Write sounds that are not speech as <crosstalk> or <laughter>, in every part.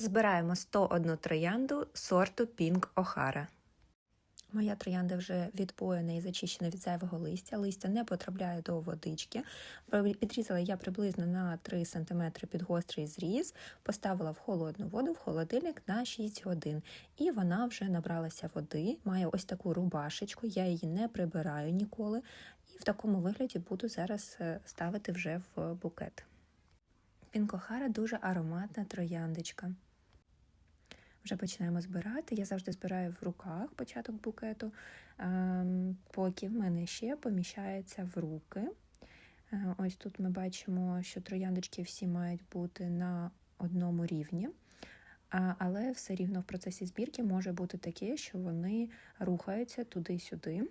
Збираємо 101 троянду сорту Pink O'Hara. Моя троянда вже відпоєна і зачищена від зайвого листя. Листя не потрапляє до водички. Підрізала я приблизно на 3 см під гострий зріз, поставила в холодну воду, в холодильник на 6 годин. І вона вже набралася води, має ось таку рубашечку, я її не прибираю ніколи. І в такому вигляді буду зараз е, ставити вже в букет. Пінкохара дуже ароматна трояндочка. Вже починаємо збирати. Я завжди збираю в руках початок букету, ем, поки в мене ще поміщається в руки. Е, ось тут ми бачимо, що трояндочки всі мають бути на одному рівні, але все рівно в процесі збірки може бути таке, що вони рухаються туди-сюди.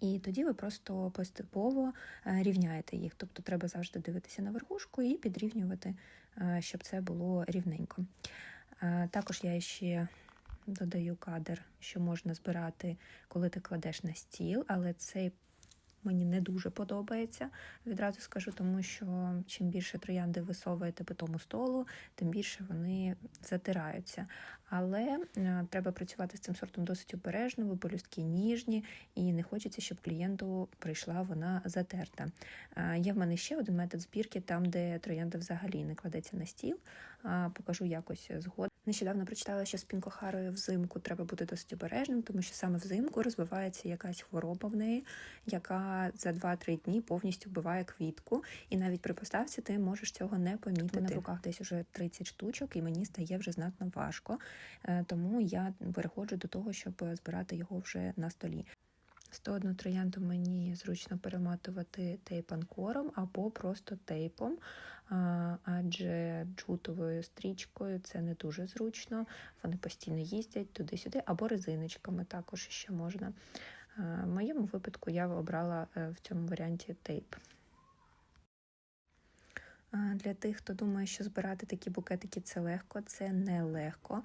І тоді ви просто поступово е, рівняєте їх. Тобто треба завжди дивитися на верхушку і підрівнювати, е, щоб це було рівненько. Також я ще додаю кадр, що можна збирати, коли ти кладеш на стіл, але цей мені не дуже подобається. Відразу скажу, тому що чим більше троянди висовуєте по тому столу, тим більше вони затираються. Але е, треба працювати з цим сортом досить обережно, бо полюстки ніжні, і не хочеться, щоб клієнту прийшла вона затерта. Е, є в мене ще один метод збірки, там, де троянда взагалі не кладеться на стіл. Покажу якось згодом. Нещодавно прочитала, що з пінкохарою взимку треба бути досить обережним, тому що саме взимку розвивається якась хвороба в неї, яка за 2-3 дні повністю вбиває квітку. І навіть при поставці ти можеш цього не помітити. На руках десь уже 30 штучок, і мені стає вже знатно важко. Е, тому я переходжу до того, щоб збирати його вже на столі. 101 троянду мені зручно перематувати тейп-анкором або просто тейпом, адже джутовою стрічкою це не дуже зручно, вони постійно їздять туди-сюди, або резиночками також ще можна. В моєму випадку я обрала е, в цьому варіанті тейп. Для тих, хто думає, що збирати такі букетики це легко, це не легко,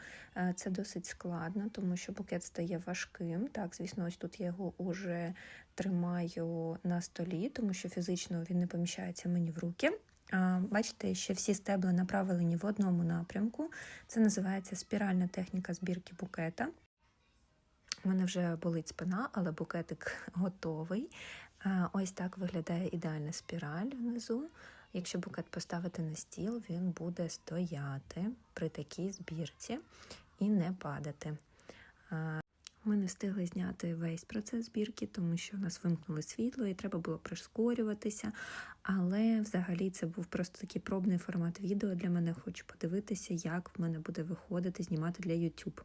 це досить складно, тому що букет стає важким. Так, звісно, ось тут я його вже тримаю на столі, тому що фізично він не поміщається мені в руки. Бачите, що всі стебла направлені в одному напрямку. Це називається спіральна техніка збірки букета. У мене вже болить спина, але букетик <laughs> готовий. Ось так виглядає ідеальна спіраль внизу. Якщо букет поставити на стіл, він буде стояти при такій збірці і не падати. Ми не встигли зняти весь процес збірки, тому що у нас вимкнули світло і треба було прискорюватися. Але взагалі це був просто такий пробний формат відео для мене. Хочу подивитися, як в мене буде виходити, знімати для YouTube.